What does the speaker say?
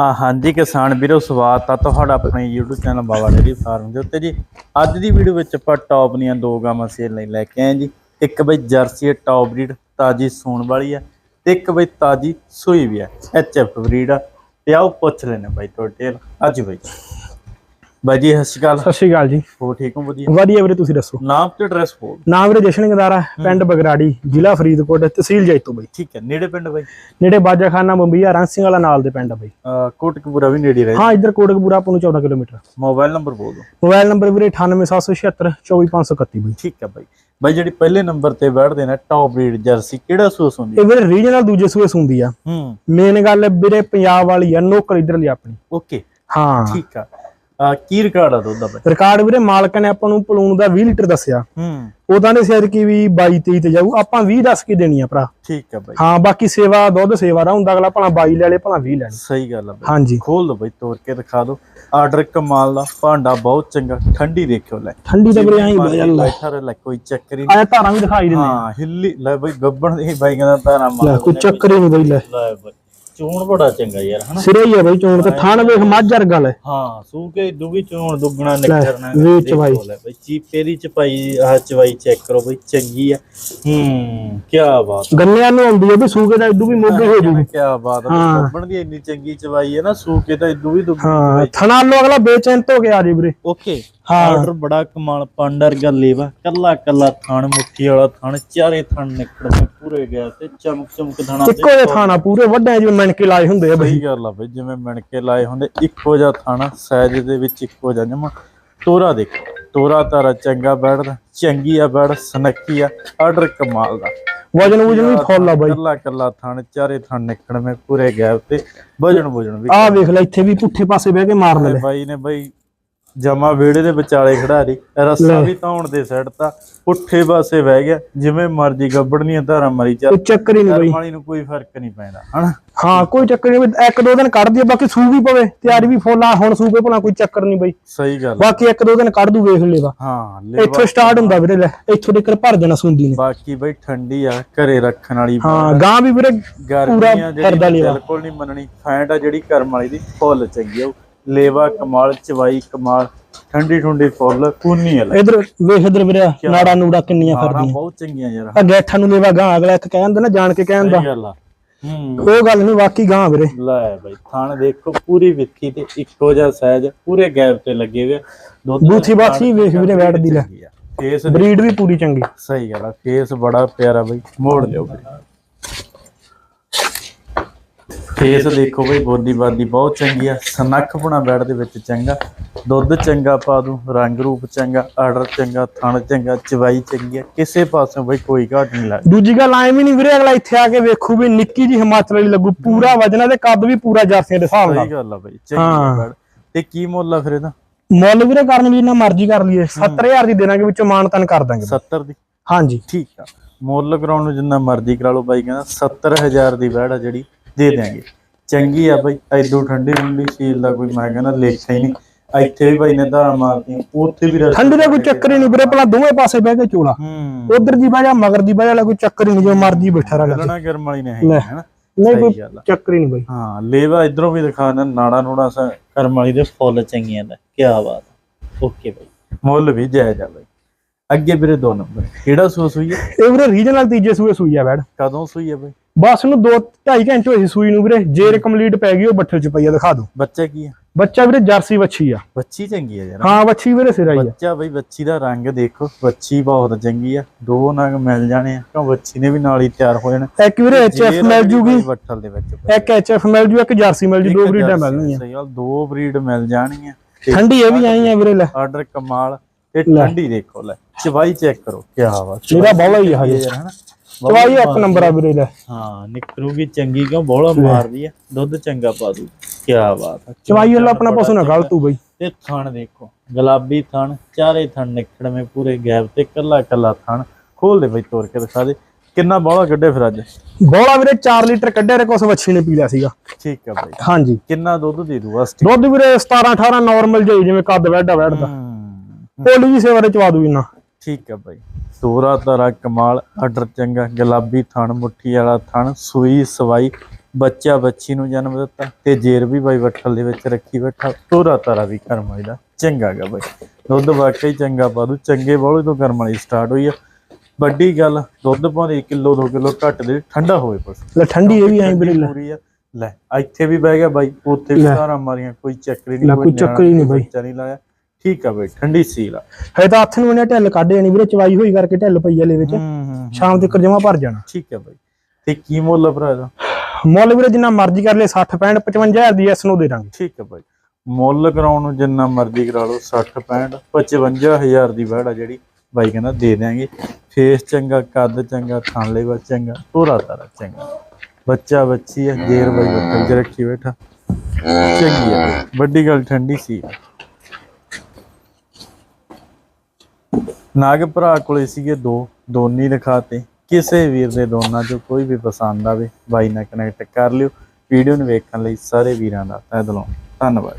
ਹਾਂ ਹਾਂਜੀ ਕਿਸਾਨ ਵੀਰੋ, ਸਵਾਗਤ ਆ ਤੁਹਾਡਾ ਆਪਣੇ YouTube channel Baba dairy farm ਦੇ ਉੱਤੇ ਜੀ। ਅੱਜ ਦੀ ਵੀਡੀਓ ਵਿੱਚ ਆਪਾਂ ਟੌਪ ਦੀਆਂ ਦੋ ਗਾਵਾਂ ਸੇਲ ਲਈ ਲੈ ਕੇ ਆਏ ਜੀ। ਇੱਕ ਬਈ ਜਰਸੀ ਹੈ ਟੌਪ ਬਰੀਡ ਤਾਜੀ ਸੂਣ ਵਾਲੀ ਆ ਤੇ ਇੱਕ ਬਈ ਤਾਜੀ ਸੂਈ ਵੀ ਆ ਐਚਐਫ ਬਰੀਡ ਆ। ਤੇ ਆਓ ਪੁੱਛ ਲੈਣੇ ਬਾਈ ਤੁਹਾਡੇ ਅੱਜ ਬਈ ਬਾਈ ਜੀ ਸਤਿ ਸ਼੍ਰੀ ਅਕਾਲ। ਸਤਿ ਸ਼੍ਰੀ ਅਕਾਲ ਜੀ। ਹੋ ਠੀਕ ਹੋ ਵਧੀਆ? ਵਧੀਆ ਵੀਰੇ ਤੁਸੀਂ ਦੱਸੋ? ਨਾਮ ਤੇ ਐਡਰੈਸ ਬੋਲ ਨਾਮ ਵੀਰੇ ਜਸ਼ਨ ਗਦਾਰਾ ਪਿੰਡ ਬਗਰਾੜੀ ਜ਼ਿਲ੍ਹਾ ਫਰੀਦਕੋਟ ਤਹਿਸੀਲ ਜੈਤੋ ਬਈ। ਠੀਕ ਹੈ ਨੇੜੇ ਪਿੰਡ ਬਾਈ? ਨੇੜੇ ਬਾਜਾਖਾਨਾ ਬੰਬੀਆ ਰਾਂਸਿੰਗ ਵਾਲਾ ਨਾਲ ਦੇ ਪਿੰਡ ਬਈ। ਕੋਟਕਪੂਰਾ ਵੀ ਨੇੜੇ ਰਹੇ ਹਾਂ ਇੱਧਰ ਕੋਟਕਪੂਰਾ ਆਪਾਂ ਨੂੰ 14 ਕਿਲੋਮੀਟਰ। ਮੋਬਾਈਲ ਨੰਬਰ ਬੋਲ ਦਿਓ। ਮੋਬਾਈਲ ਨੰਬਰ ਵੀਰੇ 98776 24531 ਬਈ। ਠੀਕ ਹੈ ਬਾਈ। ਬਾਈ ਜਿਹੜੀ ਪਹਿਲੇ ਨੰਬਰ ਤੇ ਬੈਠਦੇ ਨੇ ਟੌਪ ਬਰੀਡ ਜਰਸੀ ਕਿਹੜਾ ਸੂਸ ਹੁੰਦੀ ਇਹ ਵੀਰੇ ਰੀਜਨਲ ਦੂਜੇ ਸੂਏ ਸੁੰਦੀ ਆ। ਹੂੰ। ਮੇਨ ਗੱਲ ਵੀਰੇ ਪੰਜਾਬ ਵਾਲੀ ਆ ਨੌਕਰ ਇਧਰਲੀ ਆਪਣੀ। ਓਕੇ ਹਾਂ। ਠੀਕ ਆ। ਕੀ ਰਿਕਾਰਡ ਆ ਦੁੱਧ ਦਾ ਬਾਈ ਰਿਕਾਰਡ ਵੀਰੇ ਮਾਲਕ ਨੇ ਆਪਾਂ ਨੂੰ ਪਲੂਨ ਦਾ 20 ਲੀਟਰ ਦੱਸਿਆ। ਹੂੰ। ਉਹਦਾਂ ਦੇ ਸਿਰ ਕੀ ਵੀ 22 23 ਤੇ ਜਾਊ ਆਪਾਂ 20 ਦੱਸ ਕੇ ਦੇਣੀ ਆ ਭਰਾ। ਠੀਕ ਆ ਬਾਈ ਹਾਂ ਬਾਕੀ ਸੇਵਾ ਦੁੱਧ ਸੇਵਾ ਦਾ ਹੁੰਦਾ ਅਗਲਾ ਭਲਾ 22 ਲੈ ਲੇ ਭਲਾ 20 ਲੈ ਲੇ। ਸਹੀ ਗੱਲ ਆ ਬਾਈ ਹਾਂਜੀ। ਖੋਲ ਦੋ ਬਾਈ ਤੋੜ ਕੇ ਦਿਖਾ ਦੋ। ਆਰਡਰ ਕਮਾਲ ਦਾ ਭਾਂਡਾ ਬਹੁਤ ਚੰਗਾ ਠੰਡੀ ਦੇਖਿਓ ਲੈ। ਠੰਡੀ ਤਾਂ ਵੀਰੇ ਆਈ ਬਈ ਅੱਲਾ ਬੈਠਾ ਲੈ ਕੋਈ ਚੱਕਰ ਹੀ ਨਹੀਂ ਆਇਆ ਧਾਰਾਂ ਵੀ ਦਿਖਾਈ ਦਿੰਦੇ ਹਾਂ ਹਿੱਲੀ ਲੈ ਬਾਈ ਗੱਬਣ ਦੀ ਬਾਈ ਕਹਿੰਦਾ ਤਾਰਾ ਲੈ ਮਾਰ ਕੋਈ ਚੱਕਰ ਹੀ ਨਹੀਂ ਬਈ ਲੈ। ਲੈ ਬਾਈ ਚੋਣ ਬੜਾ ਚੰਗਾ ਯਾਰ ਹਨਾ? ਸਿਰੇ ਹੀ ਆ ਬਈ ਚੋਣ ਤੇ ਥਣ ਵੇਖ ਮੱਝ ਵਰਗਾ ਲੈ। ਹਾਂ ਸੂ ਕੇ ਦੁਗੀ ਚੋਣ ਦੁੱਗਣਾ ਨਿਕਲਣਾ ਵੇ ਚਵਾਈ। ਬਈ ਚੀਪੇ ਦੀ ਚਪਾਈ ਆਹ ਚਵਾਈ ਚੈੱਕ ਕਰੋ ਬਈ ਚੰਗੀ ਆ। ਹੂੰ ਕੀ ਬਾਤ ਗੰਨਿਆਂ ਨੂੰ ਆਉਂਦੀ ਆ ਵੀ ਸੂਕੇ ਦਾ ਇਦੋਂ ਵੀ ਮੋਗੇ ਹੋ ਜੂਗੀ ਕੀ ਬਾਤ ਹਾਂ। ਦੀ ਇੰਨੀ ਚੰਗੀ ਚਵਾਈ ਹੈ ਨਾ ਸੂਕੇ ਤਾਂ ਇਦੋਂ ਵੀ ਦੁੱਗਣੀ ਹਾਂ ਥਣਾ ਲੋ ਅਗਲਾ ਬੇਚੈਨ ਤੋਂ ਗਿਆ ਜੀ ਵੀਰੇ। ਓਕੇ। ਹਾਂ। ਆਰਡਰ ਬੜਾ ਕਮਾਲ ਪਾਂਡਰ ਗੱਲ ਲੇਵਾ ਕੱਲਾ ਕੱਲਾ ਥਣ ਮੁੱਠੀ ਵਾਲਾ ਥਣ ਚਾਰੇ ਥਣ ਨਿਕਲਦੇ ਪੂਰੇ ਗਿਆ ਤੇ ਚਮਕ ਚਮਕ ਥਣਾ ਤੇ ਇੱਕੋ ਜਿਹਾ ਥਾਣਾ ਪੂਰੇ ਵੱਡੇ ਜਿਵੇਂ ਮਣ ਕੇ ਲਾਏ ਹੁੰਦੇ ਆ ਬਈ। ਸਹੀ ਗੱਲ ਆ ਬਈ ਜਿਵੇਂ ਮਿਣ ਕੇ ਲਾਏ ਹੁੰਦੇ ਇੱਕੋ ਜਿਹਾ ਥਾਣਾ ਸਾਈਜ਼ ਦੇ ਵਿੱਚ ਇੱਕੋ ਜਿਹਾ ਜਮਾ। ਤੋਰਾ ਦੇਖੋ ਤੋਰਾ ਤਾਰਾ ਚੰਗਾ ਬੈਠਦਾ ਚੰਗੀ ਆ ਬੈਠ ਸਨੱਖੀ ਆ ਆਰਡਰ ਕਮਾਲ ਦਾ। ਵਜਨ ਵਜਨ ਵੀ ਫੁੱਲ ਆ ਬਾਈ। ਕੱਲਾ ਕੱਲਾ ਥਣ ਚਾਰੇ ਥਣ ਨਿਕਲਵੇਂ ਪੂਰੇ ਗੈਪ ਤੇ ਵਜਣ ਵਜਣ ਵੀ ਆਹ ਵੇਖ ਲੈ ਇੱਥੇ ਵੀ ਪੁੱਠੇ ਪਾਸੇ ਬਹਿ ਕੇ ਮਾਰ ਲੈ ਬਾਈ ਨੇ ਬਾਈ ਜਮਾ ਵਿਹੜੇ ਦੇ ਵਿਚਾਲੇ ਖੜਾਰੀ ਰੱਸਾ ਵੀ ਧੌਣ ਦੇ ਸਾਈਡ ਤਾਂ ਪੁੱਠੇ ਪਾਸੇ ਬਹਿ ਗਿਆ ਜਿਵੇਂ ਮਰਜ਼ੀ ਗੱਬੜਨੀਆਂ ਧਾਰਾਂ ਮਰੀ ਚੱਲ। ਕੋਈ ਚੱਕਰ ਹੀ ਨਹੀਂ ਬਈ। ਨੂੰ ਕੋਈ ਫ਼ਰਕ ਨਹੀਂ ਪੈਂਦਾ ਹਨਾ? ਹਾਂ ਕੋਈ ਚੱਕਰ ਨਹੀਂ ਇੱਕ ਦੋ ਦਿਨ ਕੱਢ ਦਿਓ ਬਾਕੀ ਸੂ ਵੀ ਪਵੇ ਤਿਆਰੀ ਵੀ ਫੁੱਲ ਆ ਹੁਣ ਸੂ ਪੇ ਭਲਾ ਕੋਈ ਚੱਕਰ ਨਹੀਂ ਬਈ। ਸਹੀ ਗੱਲ। ਬਾਕੀ ਇੱਕ ਦੋ ਦਿਨ ਕੱਢ ਦੂ ਵੇਖ ਲੇਵਾ ਹਾਂ ਇੱਥੋਂ ਸਟਾਰਟ ਹੁੰਦਾ ਵੀਰੇ ਲੈ ਇੱਥੋਂ ਦੇ ਕਰ ਭਰ ਦੇਣਾ ਸੁੰਦੀ ਨੇ। ਬਾਕੀ ਬਈ ਠੰਡੀ ਆ ਘਰੇ ਰੱਖਣ ਵਾਲੀ ਹਾਂ ਗਾਂ ਵੀ ਵੀਰੇ ਗਰਮੀਆਂ ਕਰਦਾ। ਬਿਲਕੁਲ ਨਹੀਂ ਮੰਨਣੀ ਫੈਂਟ ਆ ਜਿਹੜੀ ਕਰਮ ਵਾਲੀ ਦੀ ਫੁੱਲ ਚੰਗੀ ਆ। ਲੇਵਾ ਕਮਾਲ ਚਵਾਈ ਕਮਾਲ ਠੰਡੀ ਠੰਡੀ ਫੁੱਲ ਕੂਨੀ ਆ ਲੈ ਇਧਰ ਵੇਖ ਇਧਰ ਵੀਰੇ ਨਾੜਾ ਨੂੜਾ ਕਿੰਨੀਆਂ ਫਿਰਦੀਆਂ। ਬਹੁਤ ਚੰਗੀਆਂ ਯਾਰ। ਆ ਗੈਠਾਂ ਨੂੰ ਲੇਵਾ ਗਾਂ ਅਗਲਾ ਇੱਕ ਕਹਿੰਦਾ ਨਾ ਜਾਣ ਕੇ ਕਹਿੰਦਾ ਸਹੀ ਗੱਲ ਆ। ਉਹ ਗੱਲ ਨਹੀਂ ਵਾਕੀ ਗਾਂ ਵੀਰੇ। ਲੈ ਬਈ ਥਾਣ ਦੇਖੋ ਪੂਰੀ ਵਿੱਥੀ ਤੇ ਇੱਕੋ ਜਿਹਾ ਸਾਈਜ਼ ਪੂਰੇ ਗੈਪ ਤੇ ਲੱਗੇ ਹੋਏ। ਦੁੱਧ ਬੂਥੀ ਬਾਥੀ ਵੇਖ ਵੀਰੇ ਬੈਠਦੀ ਲੈ। ਫੇਸ ਬਰੀਡ ਵੀ ਪੂਰੀ ਚੰਗੀ। ਸਹੀ ਗੱਲ ਆ ਫੇਸ ਬੜਾ ਪਿਆਰਾ ਬਈ ਮੋੜ ਲਿਓ ਬਈ ਫੇਸ ਦੇਖੋ ਬਈ ਬੋਦੀ ਬਾਦੀ ਬਹੁਤ ਚੰਗੀ ਆ। ਸਨੱਖ ਬਣਾ ਬੈਡ ਦੇ ਵਿੱਚ ਚੰਗਾ। ਦੁੱਧ ਚੰਗਾ ਪਾ ਦੂੰ ਰੰਗ ਰੂਪ ਚੰਗਾ ਆਰਡਰ ਚੰਗਾ ਥਣ ਚੰਗਾ ਚਵਾਈ ਚੰਗੀ ਆ। ਕਿਸੇ ਪਾਸੋਂ ਬਈ ਕੋਈ ਘਾਟ ਨਹੀਂ ਲੱਗਦੀ। ਦੂਜੀ ਗੱਲ ਐ ਵੀ ਨਹੀਂ ਵੀਰੇ ਅਗਲਾ ਇੱਥੇ ਆ ਕੇ ਵੇਖੂ ਵੀ ਨਿੱਕੀ ਜੀ ਹਿਮਾਚਲ ਵਾਲੀ ਲੱਗੂ। ਪੂਰਾ ਵਜਨਾ ਤੇ ਕੱਦ ਵੀ ਪੂਰਾ ਜਰਸੀਆਂ ਦੇ ਹਿਸਾਬ ਨਾਲ। ਸਹੀ ਗੱਲ ਆ ਬਈ ਚੰਗੀ ਤੇ ਕੀ ਮੁੱਲ ਆ ਫਿਰ ਇਹਦਾ? ਮੁੱਲ ਵੀਰੇ ਕਰਨ ਵੀ ਜਿੰਨਾ ਮਰਜ਼ੀ ਕਰ ਲਈਏ। 70000 ਦੀ ਦੇਣਾਗੇ ਵਿੱਚੋਂ ਮਾਨ ਤਨ ਕਰ ਦਾਂਗੇ। 70 ਦੀ? ਹਾਂਜੀ। ਠੀਕ ਆ। ਮੁੱਲ ਕਰਾਉਣ ਨੂੰ ਜਿੰਨਾ ਮਰਜ਼ੀ ਕਰਾ ਲਓ ਬਾਈ ਕਹਿੰਦਾ 70000 ਦੀ ਬੈੜ ਆ ਜਿਹੜੀ ਦੇ ਦਿਆਂਗੇ। ਚੰਗੀ ਆ ਬਾਈ ਐਦੂ ਠੰਡੀ ਠੰਡੀ ਸੀਲ ਦਾ ਕੋਈ ਮੈਂ ਕਹਿੰਦਾ ਲੇਖਾ ਹੀ ਨਹੀਂ। ਇੱਥੇ ਵੀ ਬਾਈ ਨੇ ਧਾਰਾਂ ਮਾਰਤੀਆਂ ਉੱਥੇ ਵੀ ਠੰਡੀ ਦਾ ਕੋਈ ਚੱਕਰ ਹੀ ਨਹੀਂ ਵੀਰੇ ਭਲਾ ਦੋਵੇਂ ਪਾਸੇ ਬਹਿ ਕੇ ਚੋਲਾ। ਉਧਰ ਦੀ ਵਜ੍ਹਾ ਮਗਰ ਦੀ ਵਜ੍ਹਾ ਕੋਈ ਚੱਕਰ ਹੀ ਨਹੀਂ ਜੋ ਮਰਜ਼ੀ ਬੈਠਾ ਰਹਾ ਚੱਲਣਾ ਗਰਮ ਵਾਲੀ ਨੇ ਹੈ ਲੈ। ਹੈਨਾ? ਨਹੀਂ ਕੋਈ ਚੱਕਰ ਹੀ ਨਹੀਂ ਬਈ। ਹਾਂ ਲੇਵਾ ਇਧਰੋਂ ਵੀ ਦਿਖਾ ਨਾ ਨਾੜਾ ਨੂੜਾ ਸਾ ਕਰਮ ਵਾਲੀ ਦੇ ਫੁੱਲ ਚੰਗੀਆਂ ਦਾ ਕੀ ਬਾਤ ਓਕੇ ਬਾਈ। ਮੁੱਲ ਵੀ ਜਾਇਜ਼ ਆ ਬਾਈ। ਅੱਗੇ ਵੀਰੇ ਦੋ ਨੰਬਰ ਕਿਹੜਾ ਸੂਆ ਸੂਈ ਹੈ ਇਹ ਵੀਰੇ ਰੀਜਨਲ ਤੀਜੇ ਸੂਏ ਸੂਈ ਆ ਕਦੋਂ ਸੂਈ ਹੈ ਬਾਈ? ਬਸ ਨੂੰ 2 2.5 ਘੰਟੇ ਹੋਏ ਸੀ ਸੂਈ ਨੂੰ ਵੀਰੇ ਜੇਰ ਕੰਪਲੀਟ ਪੈ ਗਈ ਉਹ ਬੱਠਲ ਚ ਪਈ ਆ ਦਿਖਾ ਦੋ ਬੱਚਾ ਕੀ ਹੈ ਬੱਚਾ ਵੀਰੇ ਜਰਸੀ ਵੱਛੀ ਆ। ਬੱਚੀ ਚੰਗੀ ਹੈ ਯਾਰ। ਹਾਂ ਵੱਛੀ ਵੀਰੇ ਸਿਰਾ ਹੀ ਆ। ਬੱਚਾ ਬਈ ਬੱਚੀ ਦਾ ਰੰਗ ਦੇਖੋ ਬੱਚੀ ਬਹੁਤ ਚੰਗੀ ਆ। ਦੋ ਨਗ ਮਿਲ ਜਾਣੇ ਆ ਕਿਉਂ ਬੱਚੀ ਨੇ ਵੀ ਨਾਲ ਹੀ ਤਿਆਰ ਹੋ ਜਾਣਾ। ਇੱਕ ਵੀਰੇ ਐਚਐਫ ਮਿਲ ਜੂਗੀ। ਬੱਠਲ ਦੇ ਵਿੱਚ ਇੱਕ ਐਚਐਫ ਮਿਲ ਜੂ ਇੱਕ ਜਰਸੀ ਮਿਲ ਜੂ ਦੋ ਬਰੀਡਾਂ ਮਿਲਣਗੀਆਂ ਸਹੀ ਗੱਲ ਦੋ ਬਰੀਡ ਮਿਲ ਜਾਣਗੀਆਂ ਠੰਡੀ ਇਹ ਵੀ ਆਈ ਆ ਵੀਰੇ ਲੈ। ਆਰਡਰ ਕਮਾਲ ਤੇ ਠੰਡੀ ਦੇਖੋ ਲੈ। ਚਵਾਈ ਚੈੱਕ ਕਰੋ ਕੀ ਬਾਤ। ਮੇਰਾ ਬੌਲਾ ਹੀ ਆ ਹਜੇ। ਯਾਰ ਹਨਾ? ਚਵਾਈ ਇੱਕ ਨੰਬਰ ਆ ਵੀਰੇ ਲੈ। ਹਾਂ ਨਿਕਰੂਗੀ ਚੰਗੀ ਕਿਉਂ? ਬੋਲਾ ਮਾਰਦੀ ਆ। ਦੁੱਧ ਚੰਗਾ ਪਾ ਦੂ। ਕੀ ਬਾਤ ਆ ਚਵਾਈ ਵਾਲਾ ਆਪਣਾ ਪਸ਼ੂ ਨਾ ਗਲਤੂ ਬਈ। ਤੇ ਥਣ ਦੇਖੋ ਗੁਲਾਬੀ ਥਣ ਚਾਰੇ ਥਣ ਨਿਕੜਵੇਂ ਪੂਰੇ ਗੈਪ ਤੇ ਕੱਲਾ ਕੱਲਾ ਥਣ। ਖੋਲ ਦੇ ਬਈ ਤੋੜ ਕੇ ਦਿਖਾ ਦੇ। ਕਿੰਨਾ ਬੋਲਾ ਕੱਢੇ ਫਿਰ ਅੱਜ? ਬੌਲਾ ਵੀਰੇ 4 ਲੀਟਰ ਕੱਢਿਆ ਰੇ ਕੁਛ ਵੱਛੀ ਨੇ ਪੀ ਲਿਆ ਸੀਗਾ। ਠੀਕ ਆ ਬਈ। ਹਾਂਜੀ। ਕਿੰਨਾ ਦੁੱਧ ਦੇ ਦੂ ਬਸ ਦੁੱਧ ਵੀਰੇ 17 18 ਨਾਰਮਲ ਜਿਹੀ ਜਿਵੇਂ ਕੱਦ ਵੈਡਾ ਵੈਡਦਾ ਪੋਲੀ ਜੀ ਸੇਵਾ ਦੇ ਚਵਾ ਦੂ ਇੰਨਾ। ਠੀਕ ਆ ਬਾਈ। ਤੋਰਾ ਤਾਰਾ ਕਮਾਲ ਆਰਡਰ ਚੰਗਾ ਗੁਲਾਬੀ ਥਣ ਮੁੱਠੀ ਵਾਲਾ ਥਣ ਸੂਈ ਸਵਾਈ ਬੱਚਾ ਬੱਚੀ ਨੂੰ ਜਨਮ ਦਿੱਤਾ ਤੇ ਜੇਰ ਵੀ ਬਾਈ ਵੱਠਲ ਦੇ ਵਿੱਚ ਰੱਖੀ ਬੈਠਾ ਤੋਰਾ ਤਾਰਾ ਵੀ ਕਰਮ ਵਾਲੀ ਦਾ ਚੰਗਾ ਗਾ ਬਾਈ। ਦੁੱਧ ਵਾਕਈ ਚੰਗਾ ਪਾ ਦੂ ਚੰਗੇ ਬੋਲੇ ਤੋਂ ਕਰਮ ਵਾਲੀ ਸਟਾਰਟ ਹੋਈ ਆ। ਵੱਡੀ ਗੱਲ ਦੁੱਧ ਪਾਉਂਦੇ ਕਿਲੋ 2 ਕਿਲੋ ਘੱਟ ਦੇ ਠੰਡਾ ਹੋਵੇ ਪਸ਼ੂ ਲੈ ਠੰਡੀ ਇਹ ਵੀ ਐਂ ਵੀਰੇ ਲੈ। ਪੂਰੀ ਆ। ਲੈ ਇੱਥੇ ਵੀ ਬਹਿ ਗਿਆ ਬਾਈ ਉੱਥੇ ਵੀ। ਸਾਰਾ ਮਾਰੀਆਂ ਕੋਈ ਚੱਕਰ ਨਹੀਂ ਕੋਈ ਚੱਕਰ ਹੀ ਨਹੀਂ ਬਾਈ। ਨਹੀਂ ਲਾਇਆ। ਠੀਕ ਆ ਬਾਈ ਠੰਡੀ ਸੀਲ ਆ। ਹੈ ਤਾਂ ਨੂੰ ਇਹਨੇ ਢਿੱਲ ਕੱਢ ਜਾਣੀ ਵੀਰੇ ਚਵਾਈ ਹੋਈ ਕਰਕੇ ਢਿੱਲ ਪਈ ਆ ਲੈ ਵਿੱਚ। ਹੂੰ ਹੂੰ ਸ਼ਾਮ ਤੱਕ ਜਮਾ ਭਰ ਜਾਣਾ। ਠੀਕ ਆ ਬਾਈ। ਤੇ ਕੀ ਮੁੱਲ ਆ ਭਰਾ ਇਹਦਾ? ਮੁੱਲ ਵੀਰੇ ਜਿੰਨਾ ਮਰਜ਼ੀ ਕਰ ਲੈ 60 65 55000 ਦੀ ਐਸ ਨੂੰ ਦੇ ਦਾਂਗੇ। ਠੀਕ ਹੈ ਬਾਈ। ਮੁੱਲ ਕਰਾਉਣ ਨੂੰ ਜਿੰਨਾ ਮਰਜ਼ੀ ਕਰਾ ਲਓ 60 65 55000 ਦੀ ਵੜ ਆ ਜਿਹੜੀ ਬਾਈ ਕਹਿੰਦਾ ਦੇ ਦਿਆਂਗੇ। ਫੇਸ ਚੰਗਾ ਕੱਦ ਚੰਗਾ ਥਣ ਲੈਵਾ ਚੰਗਾ ਤੋਰਾ ਤਾਰਾ ਚੰਗਾ। ਬੱਚਾ ਬੱਚੀ ਆ ਜੇਰ ਬਾਈ ਬੱਕਲ ਚ ਰੱਖੀ ਬੈਠਾ। ਚੰਗੀ ਆ ਬਾਈ। ਵੱਡੀ ਗੱਲ ਠੰਡੀ ਸੀ ਨਾਗ ਭਰਾ ਕੋਲੇ ਸੀਗੇ ਦੋ, ਦੋਨੀ ਦਿਖਾਤੇ ਕਿਸੇ ਵੀਰ ਦੇ ਦੋਨਾਂ ਚੋਂ ਕੋਈ ਵੀ ਪਸੰਦ ਆਵੇ, ਬਾਈ ਨਾਲ ਕਨੈਕਟ ਕਰ ਲਿਓ। ਵੀਡੀਓ ਨੂੰ ਵੇਖਣ ਲਈ ਸਾਰੇ ਵੀਰਾਂ ਦਾ ਤਹਿ ਦਿਲੋਂ ਧੰਨਵਾਦ